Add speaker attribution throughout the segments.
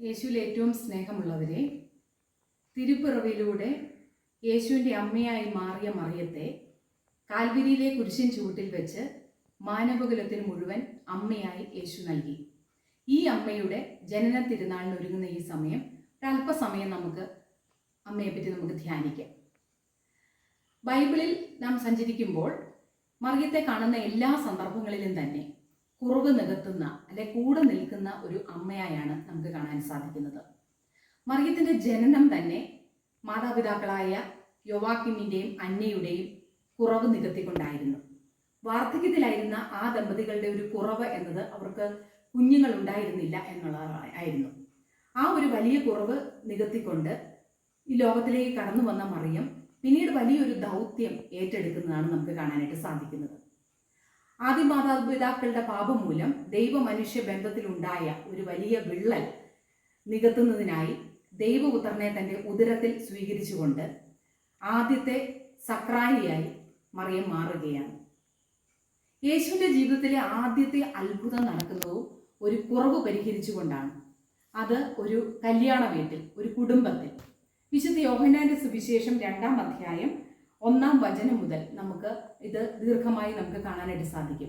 Speaker 1: യേശുവിൽ ഏറ്റവും സ്നേഹമുള്ളവരെ തിരുപ്പിറവിലൂടെ യേശുവിന്റെ അമ്മയായി മാറിയ മറിയത്തെ കാൽവരിയിലെ കുരിശിൻ ചുവട്ടിൽ വെച്ച് മാനവകുലത്തിന് മുഴുവൻ അമ്മയായി യേശു നൽകി. ഈ അമ്മയുടെ ജനന തിരുനാളിന് ഒരുങ്ങുന്ന ഈ സമയം ഒരല്പസമയം നമുക്ക് അമ്മയെപ്പറ്റി നമുക്ക് ധ്യാനിക്കാം. ബൈബിളിൽ നാം സഞ്ചരിക്കുമ്പോൾ മറിയത്തെ കാണുന്ന എല്ലാ സന്ദർഭങ്ങളിലും തന്നെ കുറവ് നികത്തുന്ന അല്ലെ കൂടെ നിൽക്കുന്ന ഒരു അമ്മയായാണ് നമുക്ക് കാണാൻ സാധിക്കുന്നത്. മറിയത്തിന്റെ ജനനം തന്നെ മാതാപിതാക്കളായ യുവാക്കിമിന്റെയും അന്നയുടെയും കുറവ് നികത്തിക്കൊണ്ടായിരുന്നു. വാർദ്ധക്യത്തിലായിരുന്ന ആ ദമ്പതികളുടെ ഒരു കുറവ് എന്നത് അവർക്ക് കുഞ്ഞുങ്ങൾ ഉണ്ടായിരുന്നില്ല എന്നുള്ളതായിരുന്നു ആ ഒരു വലിയ കുറവ് നികത്തിക്കൊണ്ട് ഈ ലോകത്തിലേക്ക് കടന്നു വന്ന മറിയം പിന്നീട് വലിയൊരു ദൗത്യം ഏറ്റെടുക്കുന്നതാണ് നമുക്ക് കാണാനായിട്ട് സാധിക്കുന്നത്. ആദ്യ മാതാപിതാക്കളുടെ പാപം മൂലം ദൈവമനുഷ്യ ബന്ധത്തിലുണ്ടായ ഒരു വലിയ വിള്ളൽ നികത്തുന്നതിനായി ദൈവപുത്രനെ തന്റെ ഉദരത്തിൽ സ്വീകരിച്ചുകൊണ്ട് ആദ്യത്തെ സക്രാരിയായി മറിയം മാറുകയാണ്. യേശുവിന്റെ ജീവിതത്തിലെ ആദ്യത്തെ അത്ഭുതം നടക്കുന്നതും ഒരു കുറവ് പരിഹരിച്ചുകൊണ്ടാണ്. അത് ഒരു കല്യാണ വീട്ടിൽ ഒരു കുടുംബത്തിൽ. വിശുദ്ധ യോഹനാന്റെ സുവിശേഷം രണ്ടാം അധ്യായം ഒന്നാം വചനം മുതൽ നമുക്ക് ഇത് ദീർഘമായി നമുക്ക് കാണാനായിട്ട് സാധിക്കും.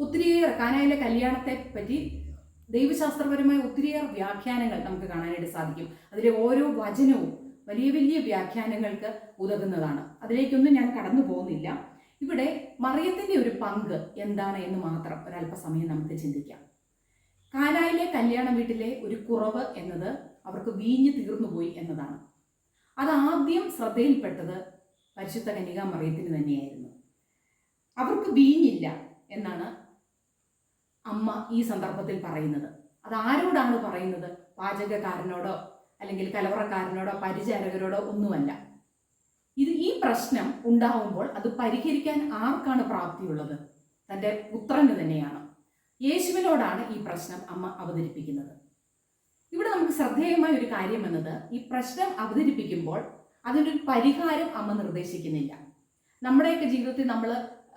Speaker 1: ഒത്തിരിയേറെ കാനായിലെ കല്യാണത്തെ പറ്റി ദൈവശാസ്ത്രപരമായ ഒത്തിരിയേറെ വ്യാഖ്യാനങ്ങൾ നമുക്ക് കാണാനായിട്ട് സാധിക്കും. അതിലെ ഓരോ വചനവും വലിയ വലിയ വ്യാഖ്യാനങ്ങൾക്ക് ഉതകുന്നതാണ്. അതിലേക്കൊന്നും ഞാൻ കടന്നു പോകുന്നില്ല. ഇവിടെ മറിയത്തിന്റെ ഒരു പങ്ക് എന്താണ് എന്ന് മാത്രം ഒരല്പസമയം നമുക്ക് ചിന്തിക്കാം. കാനായിലെ കല്യാണ വീട്ടിലെ ഒരു കുറവ് എന്നത് അവർക്ക് വീഞ്ഞു തീർന്നുപോയി എന്നതാണ്. അത് ആദ്യം ശ്രദ്ധയിൽപ്പെട്ടത് പരിശുദ്ധ കന്യക മറിയത്തിന് തന്നെയായിരുന്നു. അവർക്ക് വീഞ്ഞില്ല എന്നാണ് അമ്മ ഈ സന്ദർഭത്തിൽ പറയുന്നത്. അത് ആരോടാണ് പറയുന്നത്? പാചകക്കാരനോടോ അല്ലെങ്കിൽ കലവറക്കാരനോടോ പരിചാരകരോടോ ഒന്നുമല്ല. ഇത് ഈ പ്രശ്നം ഉണ്ടാവുമ്പോൾ അത് പരിഹരിക്കാൻ ആർക്കാണ് പ്രാപ്തിയുള്ളത്? തന്റെ പുത്രന് തന്നെയാണ്. യേശുവിനോടാണ് ഈ പ്രശ്നം അമ്മ അവതരിപ്പിക്കുന്നത്. ഇവിടെ നമുക്ക് ശ്രദ്ധേയമായ ഒരു കാര്യം എന്നത് ഈ പ്രശ്നം അവതരിപ്പിക്കുമ്പോൾ അതിനൊരു പരിഹാരം അമ്മ നിർദ്ദേശിക്കുന്നില്ല. നമ്മുടെയൊക്കെ ജീവിതത്തിൽ നമ്മൾ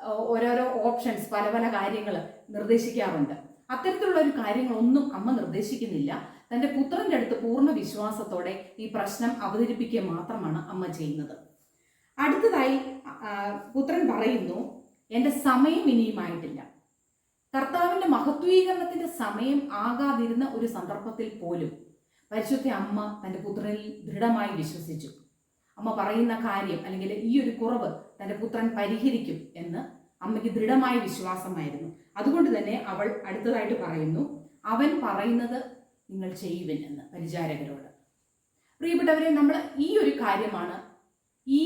Speaker 1: ഓരോരോ ഓപ്ഷൻസ് പല പല കാര്യങ്ങൾ നിർദ്ദേശിക്കാറുണ്ട്. അത്തരത്തിലുള്ള ഒരു കാര്യങ്ങളൊന്നും അമ്മ നിർദ്ദേശിക്കുന്നില്ല. തന്റെ പുത്രന്റെ അടുത്ത് പൂർണ വിശ്വാസത്തോടെ ഈ പ്രശ്നം അവതരിപ്പിക്കുക മാത്രമാണ് അമ്മ ചെയ്യുന്നത്. അടുത്തതായി പുത്രൻ പറയുന്നു എന്റെ സമയം ഇനിയുമായിട്ടില്ല. കർത്താവിന്റെ മഹത്വീകരണത്തിന്റെ സമയം ആകാതിരുന്ന ഒരു സന്ദർഭത്തിൽ പോലും പരിശുദ്ധ അമ്മ തന്റെ പുത്രനിൽ ദൃഢമായി വിശ്വസിച്ചു. അമ്മ പറയുന്ന കാര്യം അല്ലെങ്കിൽ ഈ ഒരു കുറവ് തന്റെ പുത്രൻ പരിഹരിക്കും എന്ന് അമ്മയ്ക്ക് ദൃഢമായ വിശ്വാസമായിരുന്നു. അതുകൊണ്ട് തന്നെ അവൾ അടുത്തതായിട്ട് പറയുന്നു അവൻ പറയുന്നത് നിങ്ങൾ ചെയ്യുവിൻ എന്ന് പരിചാരകരോട്. പ്രിയപ്പെട്ടവരെ നമ്മൾ ഈ ഒരു കാര്യമാണ് ഈ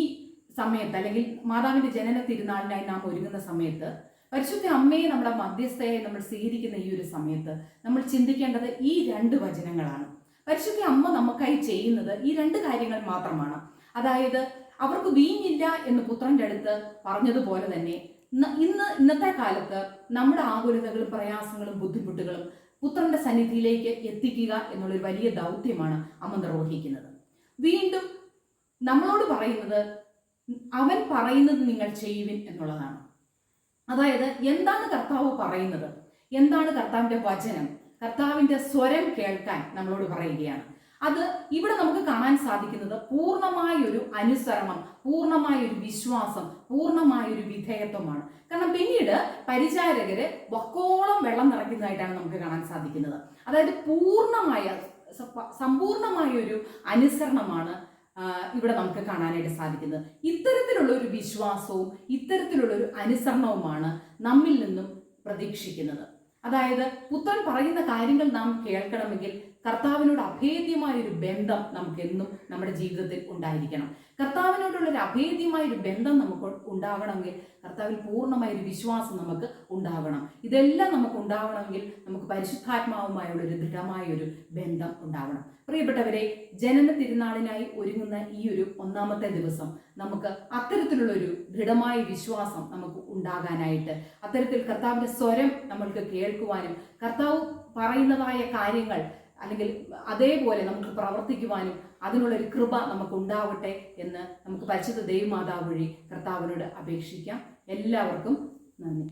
Speaker 1: സമയത്ത് അല്ലെങ്കിൽ മാതാവിന്റെ ജനന തിരുനാളിനായി നാം ഒരുങ്ങുന്ന സമയത്ത് പരിശുദ്ധ അമ്മയെ നമ്മുടെ മധ്യസ്ഥയെ നമ്മൾ സ്വീകരിക്കുന്ന ഈ ഒരു സമയത്ത് നമ്മൾ ചിന്തിക്കേണ്ടത് ഈ രണ്ട് വചനങ്ങളാണ്. പരിശുദ്ധ അമ്മ നമുക്കായി ചെയ്യുന്നത് ഈ രണ്ട് കാര്യങ്ങൾ മാത്രമാണ്. അതായത് അവർക്ക് വീഞ്ഞില്ല എന്ന് പുത്രന്റെ അടുത്ത് പറഞ്ഞതുപോലെ തന്നെ ഇന്ന് ഇന്ന് ഇന്നത്തെ കാലത്ത് നമ്മുടെ ആകുലതകളും പ്രയാസങ്ങളും ബുദ്ധിമുട്ടുകളും പുത്രന്റെ സന്നിധിയിലേക്ക് എത്തിക്കുക എന്നുള്ളൊരു വലിയ ദൗത്യമാണ് അമ്മ നിർവഹിക്കുന്നത്. വീണ്ടും നമ്മളോട് പറയുന്നത് അവൻ പറയുന്നത് നിങ്ങൾ ചെയ്യുവിൻ എന്നുള്ളതാണ്. അതായത് എന്താണ് കർത്താവ് പറയുന്നത്? എന്താണ് കർത്താവിന്റെ വചനം? കർത്താവിന്റെ സ്വരം കേൾക്കാൻ നമ്മളോട് പറയുകയാണ്. അത് ഇവിടെ നമുക്ക് കാണാൻ സാധിക്കുന്നത് പൂർണമായൊരു അനുസരണം പൂർണമായൊരു വിശ്വാസം പൂർണമായൊരു വിധേയത്വമാണ്. കാരണം പിന്നീട് പരിചാരകര് വക്കോളം വെള്ളം നിറയ്ക്കുന്നതായിട്ടാണ് നമുക്ക് കാണാൻ സാധിക്കുന്നത്. അതായത് പൂർണമായ സമ്പൂർണമായൊരു അനുസരണമാണ് ഇവിടെ നമുക്ക് കാണാനായിട്ട് സാധിക്കുന്നത്. ഇത്തരത്തിലുള്ള ഒരു വിശ്വാസവും ഇത്തരത്തിലുള്ള ഒരു അനുസരണവുമാണ് നമ്മിൽ നിന്നും പ്രതീക്ഷിക്കുന്നത്. അതായത് പുത്രൻ പറയുന്ന കാര്യങ്ങൾ നാം കേൾക്കണമെങ്കിൽ കർത്താവിനോട് അഭേദ്യമായ ഒരു ബന്ധം നമുക്ക് എന്നും നമ്മുടെ ജീവിതത്തിൽ ഉണ്ടായിരിക്കണം. കർത്താവിനോടുള്ള ഒരു അഭേദ്യമായ ഒരു ബന്ധം നമുക്ക് ഉണ്ടാവണമെങ്കിൽ കർത്താവിൽ പൂർണമായ ഒരു വിശ്വാസം നമുക്ക് ഉണ്ടാവണം. ഇതെല്ലാം നമുക്ക് ഉണ്ടാവണമെങ്കിൽ നമുക്ക് പരിശുദ്ധാത്മാവുമായുള്ള ഒരു ദൃഢമായ ഒരു ബന്ധം ഉണ്ടാവണം. പ്രിയപ്പെട്ടവരെ ജനന തിരുനാളിനായി ഒരുങ്ങുന്ന ഈ ഒരു ഒന്നാമത്തെ ദിവസം നമുക്ക് അത്തരത്തിലുള്ള ഒരു ദൃഢമായ വിശ്വാസം നമുക്ക് ഉണ്ടാകാനായിട്ട് അത്തരത്തിൽ കർത്താവിന്റെ സ്വരം നമ്മൾക്ക് കേൾക്കുവാനും കർത്താവ് പറയുന്നതായ കാര്യങ്ങൾ അല്ലെങ്കിൽ അതേപോലെ നമുക്ക് പ്രവർത്തിക്കുവാനും അതിനുള്ളൊരു കൃപ നമുക്ക് ഉണ്ടാവട്ടെ എന്ന് നമുക്ക് പരിശുദ്ധ ദൈവമാതാവ് വഴി കർത്താവിനോട് അപേക്ഷിക്കാം. എല്ലാവർക്കും നന്ദി.